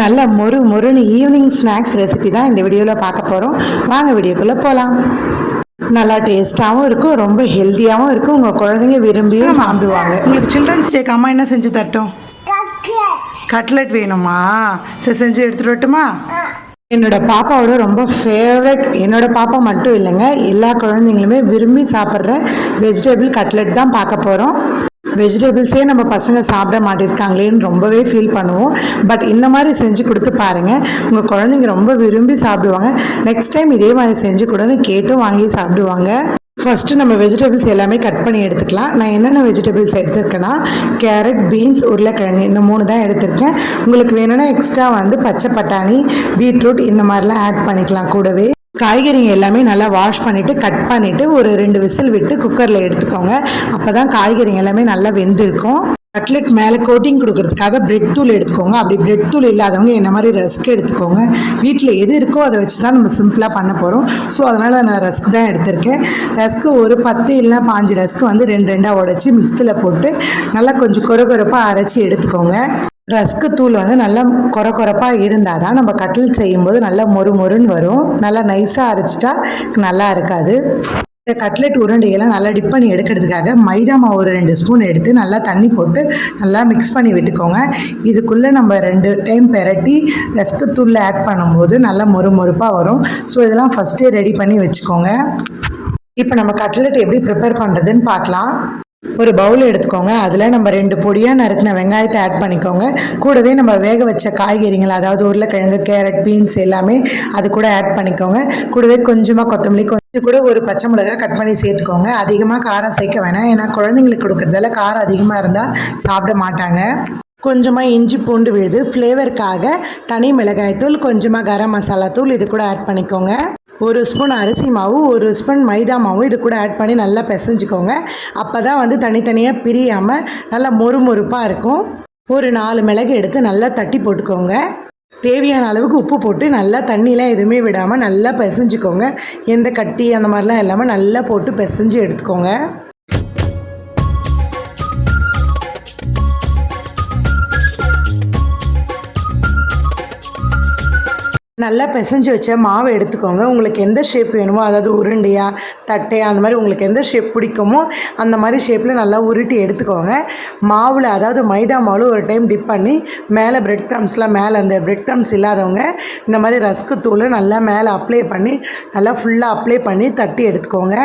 நல்ல மொறு மொறுன்னு ஈவினிங் ஸ்நாக்ஸ் ரெசிபி தான் இந்த வீடியோவில் பார்க்க போகிறோம் வாங்க வீடியோக்குள்ளே போகலாம் நல்லா டேஸ்ட்டாகவும் இருக்கும் ரொம்ப ஹெல்த்தியாகவும் இருக்கும். உங்கள் குழந்தைங்க விரும்பியும் சாப்பிடுவாங்க. உங்களுக்கு சில்ட்ரன்ஸ் டேக்கு அம்மா என்ன செஞ்சு தரட்டும்? கட்லெட் வேணுமா? சரி செஞ்சு எடுத்துட்டு வரட்டுமா? என்னோட பாப்பாவோட ரொம்ப ஃபேவரட் என்னோட பாப்பா மட்டும் இல்லைங்க எல்லா குழந்தைங்களுமே விரும்பி சாப்பிட்ற வெஜிடபிள் கட்லெட் தான் பார்க்க போகிறோம் வெஜிடபிள்ஸே நம்ம பசங்க சாப்பிட மாட்டிருக்காங்களேன்னு ரொம்பவே ஃபீல் பண்ணுவோம். பட் இந்த மாதிரி செஞ்சு கொடுத்து பாருங்கள் உங்கள் குழந்தைங்க ரொம்ப விரும்பி சாப்பிடுவாங்க. நெக்ஸ்ட் டைம் இதே மாதிரி செஞ்சு கொடுன்னு கேட்டும் வாங்கி சாப்பிடுவாங்க. ஃபஸ்ட்டு நம்ம வெஜிடபிள்ஸ் எல்லாமே கட் பண்ணி எடுத்துக்கலாம். நான் என்னென்ன வெஜிடபிள்ஸ் எடுத்திருக்கேன்னா கேரட் பீன்ஸ் உருளைக்கிழங்கு இந்த மூணு தான் எடுத்திருக்கேன். உங்களுக்கு வேணும்னா எக்ஸ்ட்ரா வந்து பச்சை பட்டாணி பீட்ரூட் இந்த மாதிரிலாம் ஆட் பண்ணிக்கலாம் கூடவே. காய்கறிங்க எல்லாமே நல்லா வாஷ் பண்ணிவிட்டு கட் பண்ணிவிட்டு ஒரு ரெண்டு விசில் விட்டு குக்கரில் எடுத்துக்கோங்க. அப்போ தான் காய்கறிங்க எல்லாமே நல்லா வெந்திருக்கும். கட்லெட் மேலே கோட்டிங் கொடுக்கறதுக்காக பிரெட் தூள் எடுத்துக்கோங்க. அப்படி பிரெட் தூள் இல்லாதவங்க என்ன மாதிரி ரஸ்க் எடுத்துக்கோங்க. வீட்டில் எது இருக்கோ அதை வச்சு தான் நம்ம சிம்பிளாக பண்ண போகிறோம் ஸோ அதனால் நான் ரஸ்க் தான் எடுத்திருக்கேன். ரஸ்க்கு ஒரு பத்து இல்லைனா பாஞ்சு ரஸ்க்கு வந்து ரெண்டு ரெண்டாக உடச்சி மிக்சியில் போட்டு நல்லா கொஞ்சம் கொர கொரப்பாக அரைச்சி எடுத்துக்கோங்க. ரஸ்க்கு தூள் வந்து நல்லா கொர கொரப்பாக இருந்தால் தான் நம்ம கட்லெட் செய்யும்போது நல்லா மொறு மொறுன்னு வரும். நல்லா நைஸாக அரைச்சிட்டா நல்லா இருக்காது. இந்த கட்லெட் உருண்டையெல்லாம் நல்லா டிப் பண்ணி எடுக்கிறதுக்காக மைதா மாவு ஒரு ரெண்டு ஸ்பூன் எடுத்து நல்லா தண்ணி போட்டு நல்லா மிக்ஸ் பண்ணி விட்டுக்கோங்க. இதுக்குள்ளே நம்ம ரெண்டு டைம் பெரட்டி ரஸ்க்கு தூளில் ஆட் பண்ணும்போது நல்லா மொறு மொறுப்பாக வரும். ஸோ இதெல்லாம் ஃபஸ்ட்டே ரெடி பண்ணி வச்சுக்கோங்க. இப்போ நம்ம கட்லெட் எப்படி ப்ரிப்பேர் பண்ணுறதுன்னு பார்க்கலாம். ஒரு பவுல் எடுத்துக்கோங்க. அதில் நம்ம ரெண்டு பொடியாக நறுக்கின வெங்காயத்தை ஆட் பண்ணிக்கோங்க. கூடவே நம்ம வேக வச்ச காய்கறிகள் அதாவது உருளைக்கிழங்கு கேரட் பீன்ஸ் எல்லாமே அது கூட ஆட் பண்ணிக்கோங்க. கூடவே கொஞ்சமாக கொத்தமல்லி கொஞ்சம் கூட ஒரு பச்சை மிளகாய் கட் பண்ணி சேர்த்துக்கோங்க. அதிகமாக காரம் சேர்க்க வேணாம். ஏன்னா குழந்தைங்களுக்கு கொடுக்குறதால காரம் அதிகமாக இருந்தால் சாப்பிட மாட்டாங்க. கொஞ்சமாக இஞ்சி பூண்டு விழுது. ஃப்ளேவருக்காக தனி மிளகாய்த்தூள் கொஞ்சமாக கரம் மசாலா தூள் இது கூட ஆட் பண்ணிக்கோங்க. ஒரு ஸ்பூன் அரிசி மாவு ஒரு ஸ்பூன் மைதா மாவு இது கூட ஆட் பண்ணி நல்லா பிசைஞ்சுக்கோங்க. அப்போ தான் வந்து தனித்தனியாக பிரியாமல் நல்லா மொறு மொறுப்பாக இருக்கும். ஒரு நாலு மிளகு எடுத்து நல்லா தட்டி போட்டுக்கோங்க. தேவையான அளவுக்கு உப்பு போட்டு நல்லா தண்ணியெலாம் எதுவுமே விடாமல் நல்லா பிசைஞ்சுக்கோங்க. எந்த கட்டி அந்த மாதிரிலாம் இல்லாமல் நல்லா போட்டு பிசைஞ்சு எடுத்துக்கோங்க. நல்லா பிசைஞ்சு வச்ச மாவு எடுத்துக்கோங்க. உங்களுக்கு எந்த ஷேப் வேணுமோ அதாவது உருண்டையா தட்டையா அந்த மாதிரி உங்களுக்கு எந்த ஷேப் பிடிக்குமோ அந்த மாதிரி ஷேப்பில் நல்லா உருட்டி எடுத்துக்கோங்க. மாவில் அதாவது மைதா மாவில் ஒரு டைம் டிப் பண்ணி மேலே பிரெட் க்ரம்ஸ்லாம் மேலே அந்த பிரெட் க்ரம்ஸ் இல்லாதவங்க இந்த மாதிரி ரஸ்க்கு தூள் நல்லா மேலே அப்ளை பண்ணி நல்லா ஃபுல்லாக அப்ளை பண்ணி தட்டி எடுத்துக்கோங்க.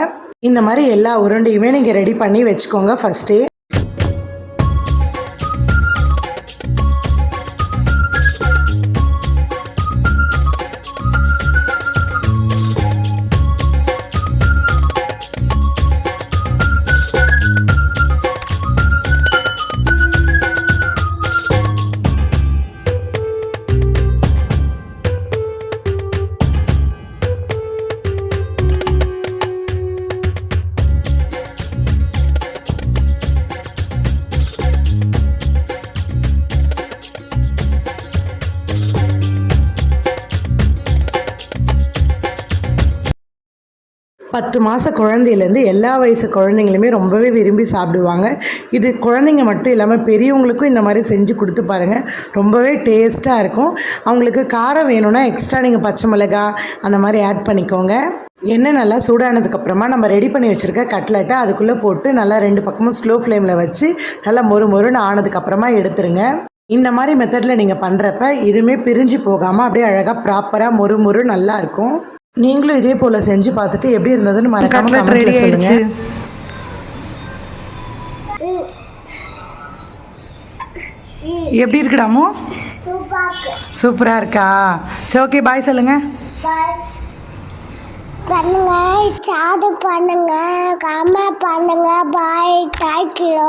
இந்த மாதிரி எல்லா உருண்டையுமே நீங்கள் ரெடி பண்ணி வச்சுக்கோங்க ஃபஸ்ட்டே பத்து மாத குழந்தையிலேருந்து எல்லா வயசு குழந்தைங்களுமே ரொம்பவே விரும்பி சாப்பிடுவாங்க. இது குழந்தைங்க மட்டும் இல்லாமல் பெரியவங்களுக்கும் இந்த மாதிரி செஞ்சு கொடுத்து பாருங்கள் ரொம்பவே டேஸ்ட்டாக இருக்கும். அவங்களுக்கு காரம் வேணும்னா எக்ஸ்ட்ரா நீங்கள் பச்சை மிளகா அந்த மாதிரி ஆட் பண்ணிக்கோங்க. எண்ணெய் நல்லா சூடானதுக்கப்புறமா நம்ம ரெடி பண்ணி வச்சுருக்க கட்லெட்டை அதுக்குள்ளே போட்டு நல்லா ரெண்டு பக்கமும் ஸ்லோ ஃப்ளேமில் வச்சு நல்லா மொறு மொறுன்னு ஆனதுக்கப்புறமா எடுத்துருங்க. இந்த மாதிரி மெத்தடில் நீங்கள் பண்ணுறப்ப எதுவுமே பிரிஞ்சு போகாமல் அப்படியே அழகாக ப்ராப்பராக மொறு மொறு நல்லாயிருக்கும் நீங்களும் இதே போல் செஞ்சு பார்த்துட்டு எப்படி இருந்ததுன்னு மறக்காம கமெண்ட்ல சொல்லுங்க. எப்படி இருக்குடாமோ சூப்பராக இருக்கா? சரி ஓகே பாய் சொல்லுங்க. பண்ணுங்க சாது பண்ணுங்க கமெண்ட் பண்ணுங்க பாய் தேங்க்யூ